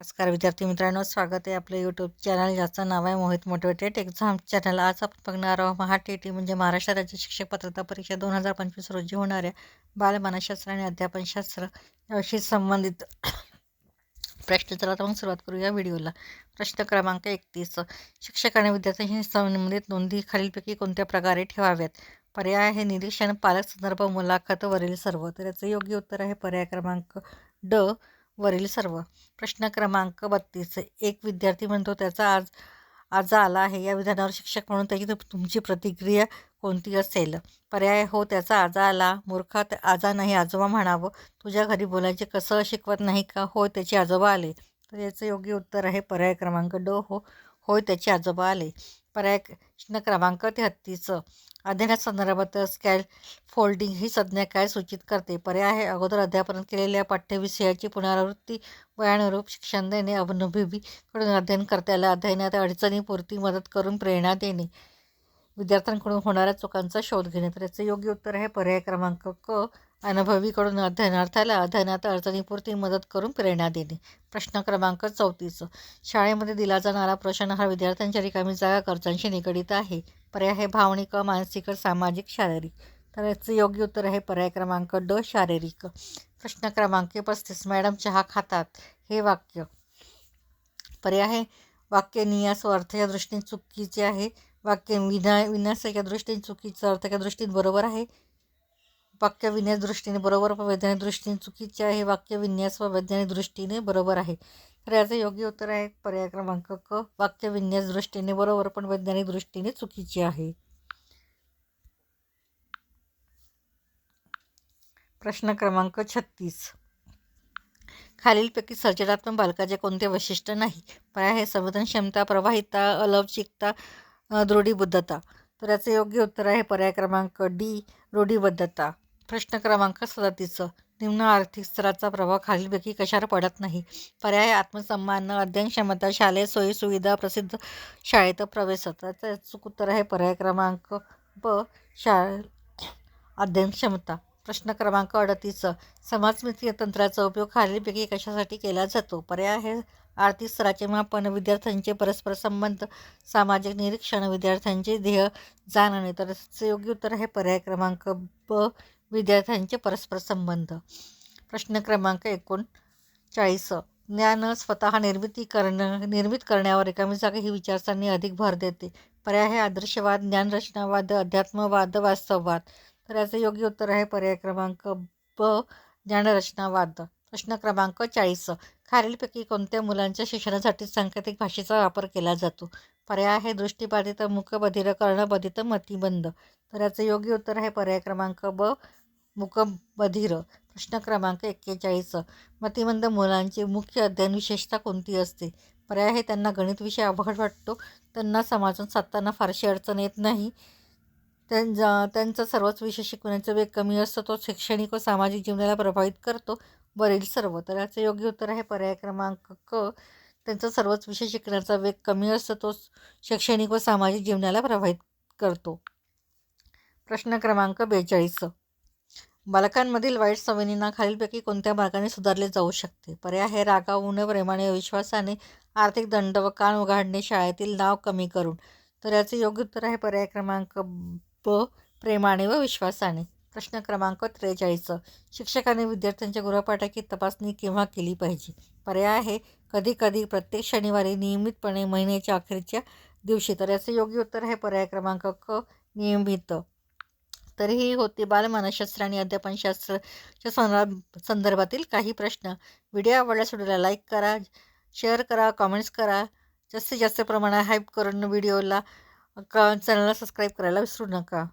नमस्कार विद्यार्थी मित्रांनो स्वागत आहे आपलं यूट्यूब चॅनल ज्याचं नाव आहे मोहित मोटिवेटेड एक्झाम चॅनल आज आपण बघणार आहोत महा टी टी म्हणजे महाराष्ट्र राज्य शिक्षक पात्रता परीक्षा दोन हजार पंचवीस रोजी होणाऱ्या बालमानसशास्त्र आणि अध्यापनशास्त्र याशी संबंधित प्रश्न. चला तर मग सुरुवात करू या व्हिडिओला. प्रश्न क्रमांक एकतीस. शिक्षक आणि विद्यार्थ्यांशी संबंधित नोंदी खालीलपैकी कोणत्या प्रकारे ठेवाव्यात? पर्याय आहे निरीक्षण पालक संदर्भ मुलाखत वरील सर्व. तर याचं योग्य उत्तर आहे पर्याय क्रमांक ड. वरील सर्व. प्रश्न क्रमांक बत्तीस. एक विद्यार्थी म्हणतो त्याचा आज आज आला आहे. या विधानावर शिक्षक म्हणून त्याची तुमची प्रतिक्रिया कोणती असेल? पर्याय हो त्याचा आजा आला. मूर्खा आजा नाही आजोबा म्हणावं. तुझ्या घरी बोलायचे कसं शिकवत नाही का? होय त्याचे आजोबा आले. तर याचं योग्य उत्तर आहे पर्याय क्रमांक ड. हो होय त्याचे आजोबा आले. पर्याय प्रश्न क्रमांक तेहत्तीस अध्ययनासंदर्भात स्कॅल फोल्डिंग ही संज्ञा काय सूचित करते? पर्याय आहे. अगोदर अध्यापन केलेल्या पाठ्यविषयाची पुनरावृत्ती वयानुरूप शिक्षण देणे अनुभवीकडून अध्ययनकर्त्याला अध्ययनात अडचणीपुरती मदत करून प्रेरणा देणे. विद्यार्थ्यांकडून होणाऱ्या चुकांचा शोध घेणे. तर याचं योग्य उत्तर आहे पर्याय क्रमांक क. अनुभवीकडून अध्ययनार्थाला अध्ययनात अडचणीपुरती मदत करून प्रेरणा देणे. प्रश्न क्रमांक चौतीस. शाळेमध्ये दिला जाणारा प्रश्न हा विद्यार्थ्यांच्या रिकामी जागा खर्चांशी निगडीत आहे. पर्याय हे भावनिक मानसिक सामाजिक शारीरिक. तर याचं योग्य उत्तर आहे पर्याय क्रमांक ड शारीरिक. प्रश्न क्रमांक पस्तीस. मॅडम चहा खातात. हे वाक्य. पर्याय वाक्य नियास व अर्थाच्या दृष्टीने चुकीचे आहे. वाक्य विना विन्यासाच्या दृष्टीने चुकीचं अर्थाच्या दृष्टीने बरोबर आहे. वाक्य विन्यास दृष्टीने बरोबर व वैज्ञानिक दृष्टीने चुकीचे आहे. वाक्य विन्यास व वैज्ञानिक दृष्टीने बरोबर आहे. तर याचं योग्य उत्तर आहे पर्याय क्रमांक क. वाक्य विन्यास दृष्टीने बरोबर पण वैज्ञानिक दृष्टीने चुकीचे आहे. प्रश्न क्रमांक छत्तीस. खालीलपैकी सर्जनात्मक बालकाचे कोणते वैशिष्ट्य नाही? पर्याय आहे संवेदनक्षमता प्रवाहिता अलवचिकता दृढीबद्धता तर याचे योग्य उत्तर आहे पर्याय क्रमांक डी रूढीबद्धता प्रश्न क्रमांक सदतीचं निम्न आर्थिक स्तराचा प्रभाव खालीलपैकी कशावर पडत नाही? पर्याय आत्मसन्मान अध्ययन क्षमता शालेय सोयीसुविधा प्रसिद्ध शाळेत प्रवेश त्याचं चूक उत्तर आहे पर्याय क्रमांक ब शाळे अध्ययन क्षमता. प्रश्न क्रमांक अडतीस समाजमितीय तंत्राचा उपयोग खालीलपैकी कशासाठी केला जातो? पर्याय आहे आर्थिक स्तराचे मापन विद्यार्थ्यांचे परस्पर संबंध सामाजिक निरीक्षण विद्यार्थ्यांचे ध्येय जाणणे. तर योग्य उत्तर आहे पर्याय क्रमांक ब विद्यार्थ्यांचे परस्पर संबंध. प्रश्न क्रमांक एकोणचाळीस. ज्ञान स्वतः निर्मिती करणं निर्मित करण्यावर रिकामी जागा ही विचारसरणी अधिक भर देते. पर्याय आहे आदर्शवाद ज्ञानरचनावाद अध्यात्मवाद वास्तववाद. तर याचं योग्य उत्तर आहे पर्याय क्रमांक ब ज्ञानरचनावाद प्रश्न क्रमांक चाळीस. खालीलपैकी कोणत्या मुलांच्या शिक्षणासाठी सांकेतिक भाषेचा वापर केला जातो? पर्याय आहे दृष्टीबाधित मुकबधिर कर्णबधित मतिबंद तर याचं योग्य उत्तर आहे पर्याय क्रमांक ब मुकबधिर. प्रश्न क्रमांक एक्केचाळीस. मतिमंद मुलांची मुख्य अध्ययन विशेषता कोणती असते? पर्याय आहे त्यांना गणित विषय अवघड वाटतो. त्यांना समाजात साधताना फारशी अडचण येत नाही. त्यांचा त्यांचा सर्वच विषय शिकवण्याचा वेग कमी असतो. तो शैक्षणिक व सामाजिक जीवनाला प्रभावित करतो. वरील सर्व. तर याचं योग्य उत्तर आहे पर्याय क्रमांक क. त्यांचा सर्वच विषय शिकण्याचा वेग कमी असतो तो शैक्षणिक व सामाजिक जीवनाला प्रभावित करतो. प्रश्न क्रमांक बेचाळीस. बालकांमधील वाईट सवयींना खालीलपैकी कोणत्या मार्गाने सुधारले जाऊ शकते? पर्याय हे रागावून प्रेमाने विश्वासाने आर्थिक दंड व कान उघाडणे शाळेतील नाव कमी करून. तर याचे योग्य उत्तर आहे पर्याय क्रमांक ब प्रेमाने व विश्वासाने. प्रश्न क्रमांक त्रेचाळीस. शिक्षकाने विद्यार्थ्यांच्या गृहपाठाची तपासणी केव्हा केली पाहिजे? पर्याय आहे कधी कधी प्रत्येक शनिवारी नियमितपणे महिन्याच्या अखेरच्या दिवशी. तर याचं योग्य उत्तर आहे पर्याय क्रमांक क नियमित. तरीही होते बालमानसशास्त्र आणि अध्यापनशास्त्रच्या संदर्भ संदर्भातील काही प्रश्न. व्हिडिओ आवडल्यास व्हिडिओला लाईक करा शेअर करा कमेंट्स करा. जास्तीत जास्त प्रमाणात हाईप करून व्हिडिओला क चॅनलला सबस्क्राईब करायला विसरू नका.